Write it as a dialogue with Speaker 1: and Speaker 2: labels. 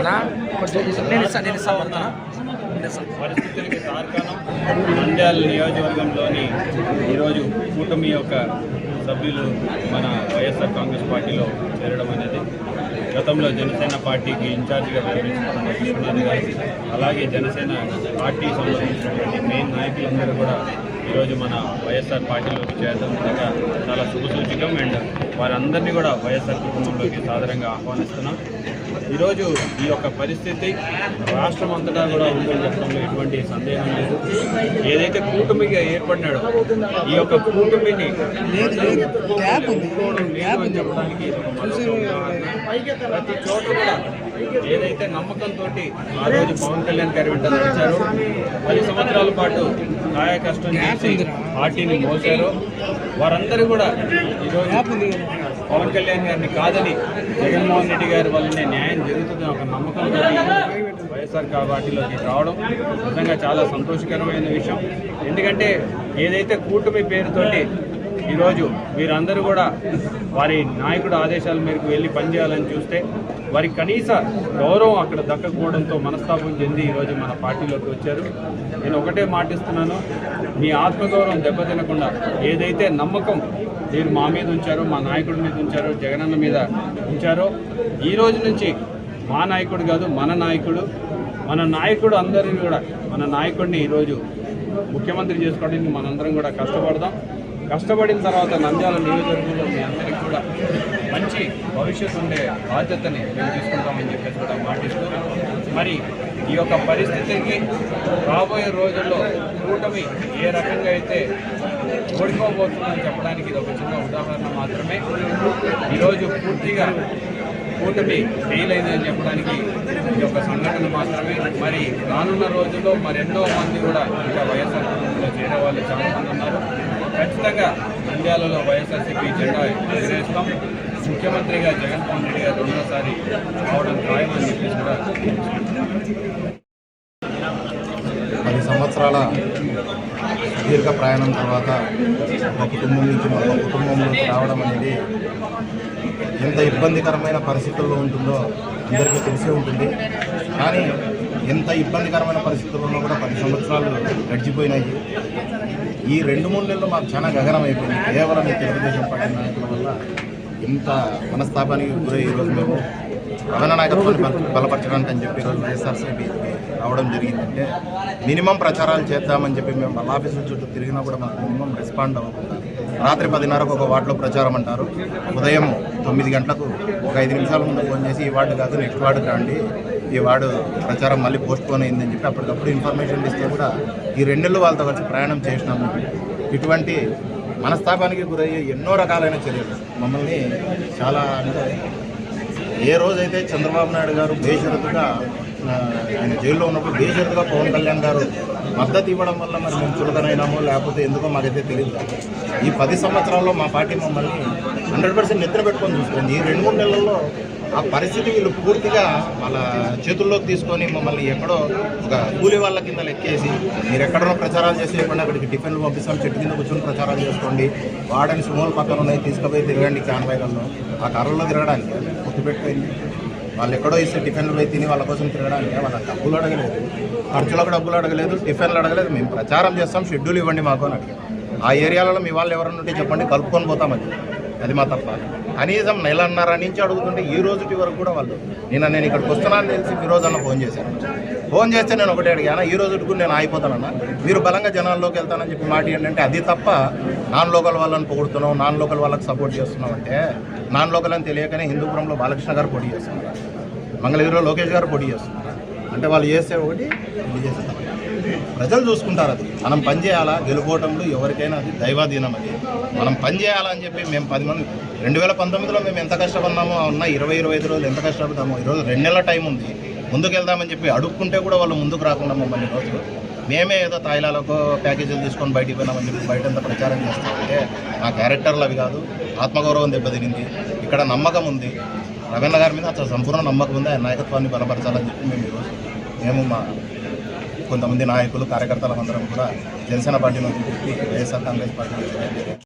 Speaker 1: అన్నా నేను ఇస్తాను నేను ఇస్తాను పడతానా
Speaker 2: పరిస్థితులకి తార్కాణం నంద్యాల నియోజకవర్గంలోని ఈరోజు కూటమి యొక్క సభ్యులు మన వైఎస్ఆర్ కాంగ్రెస్ పార్టీలో చేరడం అనేది గతంలో జనసేన పార్టీకి ఇన్ఛార్జిగా వ్యవహరించినటువంటి విశ్వనాథ్ గారు అలాగే జనసేన పార్టీ సంబంధించినటువంటి మెయిన్ నాయకులందరూ కూడా ఈరోజు మన వైఎస్ఆర్ పార్టీలోకి చేరడం కనుక చాలా శుభసూచకం. అండ్ వారందరినీ కూడా వైఎస్ఆర్ కుటుంబంలోకి సాధారణంగా ఆహ్వానిస్తున్నాం. ఈరోజు ఈ యొక్క పరిస్థితి రాష్ట్రం అంతటా కూడా ఉందని చెప్పడంలో ఎటువంటి సందేహం లేదు. ఏదైతే కూటమిగా ఏర్పడినాడో ఈ యొక్క కూటమిని చెప్పడానికి. ప్రతి చోట కూడా ఏదైతే నమ్మకంతో ఆ రోజు పవన్ కళ్యాణ్ గారి వెంట నడిచారో పది సంవత్సరాల పాటు కాయ కష్టం చేసి పార్టీని మోసారో వారందరూ కూడా ఈరోజు పవన్ కళ్యాణ్ గారిని కాదని జగన్మోహన్ రెడ్డి గారి వల్లనే న్యాయం జరుగుతుంది ఒక నమ్మకం వైఎస్ఆర్ పార్టీలోకి రావడం నిజంగా చాలా సంతోషకరమైన విషయం. ఎందుకంటే ఏదైతే కూటమి పేరుతోటి ఈరోజు వీరందరూ కూడా వారి నాయకుడు ఆదేశాల మేరకు వెళ్ళి పనిచేయాలని చూస్తే వారి కనీస గౌరవం అక్కడ దక్కకపోవడంతో మనస్తాపం చెంది ఈరోజు మన పార్టీలోకి వచ్చారు. నేను ఒకటే మాటిస్తున్నాను మీ ఆత్మగౌరవం దెబ్బతినకుండా ఏదైతే నమ్మకం మీరు మా మీద ఉంచారో మా నాయకుడి మీద ఉంచారో జగనన్న మీద ఉంచారో ఈ రోజు నుంచి మా నాయకుడు కాదు మన నాయకుడు మన నాయకుడు అందరిని కూడా మన నాయకుడిని ఈరోజు ముఖ్యమంత్రి చేసుకోవడానికి మనందరం కూడా కష్టపడదాం. కష్టపడిన తర్వాత నంద్యాల నియోజకవర్గంలో మీ అందరికీ కూడా మంచి భవిష్యత్తు ఉండే బాధ్యతని మేము తీసుకుంటామని చెప్పేసి కూడా మాటిస్తూ మరి ఈ యొక్క పరిస్థితికి రాబోయే రోజుల్లో కూటమి ఏ రకంగా అయితే ఓడిపోబోతుందని చెప్పడానికి ఇది ఒక చిన్న ఉదాహరణ మాత్రమే. ఈరోజు పూర్తిగా కూటమి ఫెయిల్ అయిందని చెప్పడానికి ఇది ఒక సంఘటన మాత్రమే. మరి రానున్న రోజుల్లో మరెన్నో మంది కూడా ఇంకా వైఎస్ఆర్ కుటుంబంలో చేరే వాళ్ళు చాలా మంది ఉన్నారు. ఖచ్చితంగా నంద్యాలలో వైఎస్ఆర్సీపీ జెండా ఎగరేస్తాం. ముఖ్యమంత్రిగా జగన్మోహన్ రెడ్డి గారు రెండోసారి రావడం ఖాయమని చెప్పేసి కూడా
Speaker 3: పది సంవత్సరాల దీర్ఘ ప్రయాణం తర్వాత ఒక కుటుంబం నుంచి మరొక కుటుంబంలోకి రావడం అనేది ఎంత ఇబ్బందికరమైన పరిస్థితుల్లో ఉంటుందో అందరికీ తెలిసే ఉంటుంది. కానీ ఎంత ఇబ్బందికరమైన పరిస్థితుల్లో కూడా పది సంవత్సరాలు గడిచిపోయినాయి. ఈ రెండు మూడు నెలలు మాకు చాలా గగనం అయిపోయింది కేవలం తెలుగుదేశం పార్టీ నాయకుల వల్ల ఇంత మనస్తాపానికి గురై ఈరోజు మేము ప్రధాన నాయకత్వాన్ని బలపరచడానికి అని చెప్పి ఈరోజు వైఎస్ఆర్సీపీ రావడం జరిగిందంటే మినిమం ప్రచారాలు చేద్దామని చెప్పి మేము వాళ్ళ ఆఫీసుల చుట్టూ తిరిగినా కూడా మాకు మినిమం రెస్పాండ్ అవ్వకుండా రాత్రి పదిన్నరకు ఒక వార్డులో ప్రచారం అంటారు. ఉదయం తొమ్మిది గంటలకు ఒక ఐదు నిమిషాల ముందు ఫోన్ చేసి ఈ వార్డు కాదు నెక్స్ట్ వార్డుకి రండి. ఈ వార్డు ప్రచారం మళ్ళీ పోస్ట్పోన్ అయిందని చెప్పి అప్పటికప్పుడు ఇన్ఫర్మేషన్ ఇస్తే కూడా ఈ రెండేళ్ళు వాళ్ళతో కలిసి ప్రయాణం చేసినాము. ఇటువంటి మనస్తాపానికి గురయ్యే ఎన్నో రకాలైన చర్యలు. మమ్మల్ని చాలా అంటే ఏ రోజైతే చంద్రబాబు నాయుడు గారు బేషరతుగా ఆయన జైల్లో ఉన్నప్పుడు బేషరతుగా పవన్ కళ్యాణ్ గారు మద్దతు ఇవ్వడం వల్ల మరి మేము చులకనైనామో లేకపోతే ఎందుకో మాకైతే తెలియదు ఈ పది సంవత్సరాల్లో మా పార్టీ మమ్మల్ని హండ్రెడ్ పర్సెంట్ నిద్ర పెట్టుకొని చూస్తుంది ఈ రెండు మూడు నెలల్లో ఆ పరిస్థితి వీళ్ళు పూర్తిగా వాళ్ళ చేతుల్లోకి తీసుకొని మమ్మల్ని ఎక్కడో ఒక కూలి వాళ్ళ కింద లెక్కేసి మీరు ఎక్కడో ప్రచారాలు చేసి లేకుండా అక్కడికి టిఫిన్లు పంపిస్తాం చెట్టు కింద కూర్చొని ప్రచారాలు చేసుకోండి. వాడని సుమోలు పక్కన ఉన్నాయి తీసుకుపోయి తిరగండి కాన్వాయ్లలో ఆ కర్రల్లో తిరగడానికి. గుర్తుపెట్టుకోండి. వాళ్ళు ఎక్కడో ఇస్తే టిఫిన్లు పోయి తిని వాళ్ళ కోసం తిరగడానికి వాళ్ళ డబ్బులు అడగలేదు. ఖర్చులకు డబ్బులు అడగలేదు టిఫిన్లు అడగలేదు. మేము ప్రచారం చేస్తాం షెడ్యూల్ ఇవ్వండి మాకు అని ఆ ఏరియాలలో మీ వాళ్ళు ఎవరన్నా ఉంటే చెప్పండి కలుపుకొని పోతామని అది. అది మా తప్ప. కనీసం నెలన్నర నుంచి అడుగుతుంటే ఈ రోజుటి వరకు కూడా వాళ్ళు నిన్న నేను ఇక్కడికి వస్తున్నాను తెలిసి ఫిరోజ్ అన్న ఫోన్ చేశాను ఫోన్ చేస్తే నేను ఒకటే అడిగాను ఈ రోజు కూడా నేను ఆగిపోతానన్న? మీరు బలంగా జనాల్లోకి వెళ్తానని చెప్పి మాట ఏంటంటే అది తప్ప నాన్ లోకల్ వాళ్ళని పొగుడుతున్నావు నాన్ లోకల్ వాళ్ళకి సపోర్ట్ చేస్తున్నాం అంటే నాన్ లోకల్ అని తెలియకనే హిందూపురంలో బాలకృష్ణ గారు పోటీ చేస్తున్నారు. మంగళగిరిలో లోకేష్ గారు పోటీ చేస్తున్నారు. అంటే వాళ్ళు చేస్తే ఒకటి ఇది చేస్తే ప్రజలు చూసుకుంటారు అది. మనం పని చేయాలా? గెలుపోవటంలో ఎవరికైనా అది దైవాధీనం అది. మనం పని చేయాలని చెప్పి మేము పది మంది రెండు వేల పంతొమ్మిదిలో మేము ఎంత కష్టపడినామో ఉన్న ఇరవై ఇరవై ఐదు రోజులు ఎంత కష్టపడ్డామో ఈరోజు రెండు నెలల టైం ఉంది. ముందుకు వెళ్దామని చెప్పి అడుక్కుంటే కూడా వాళ్ళు ముందుకు రాకుండా మమ్మల్ని రోజులు మేమే ఏదో తాయిలాలకు ప్యాకేజీలు తీసుకొని బయటికి పోయినామని చెప్పి బయటంతా ప్రచారం చేస్తామంటే మా క్యారెక్టర్లు అవి కాదు. ఆత్మగౌరవం దెబ్బతినింది. ఇక్కడ నమ్మకం ఉంది. రవీంద్ర గారి మీద అసలు సంపూర్ణ నమ్మకం ఉంది? ఆయన నాయకత్వాన్ని బలపరచాలని చెప్పి మేము ఈరోజు మేము మా కొంతమంది నాయకులు కార్యకర్తలు అందరం కూడా జనసేన పార్టీ నుంచి వైఎస్ఆర్ కాంగ్రెస్ పార్టీ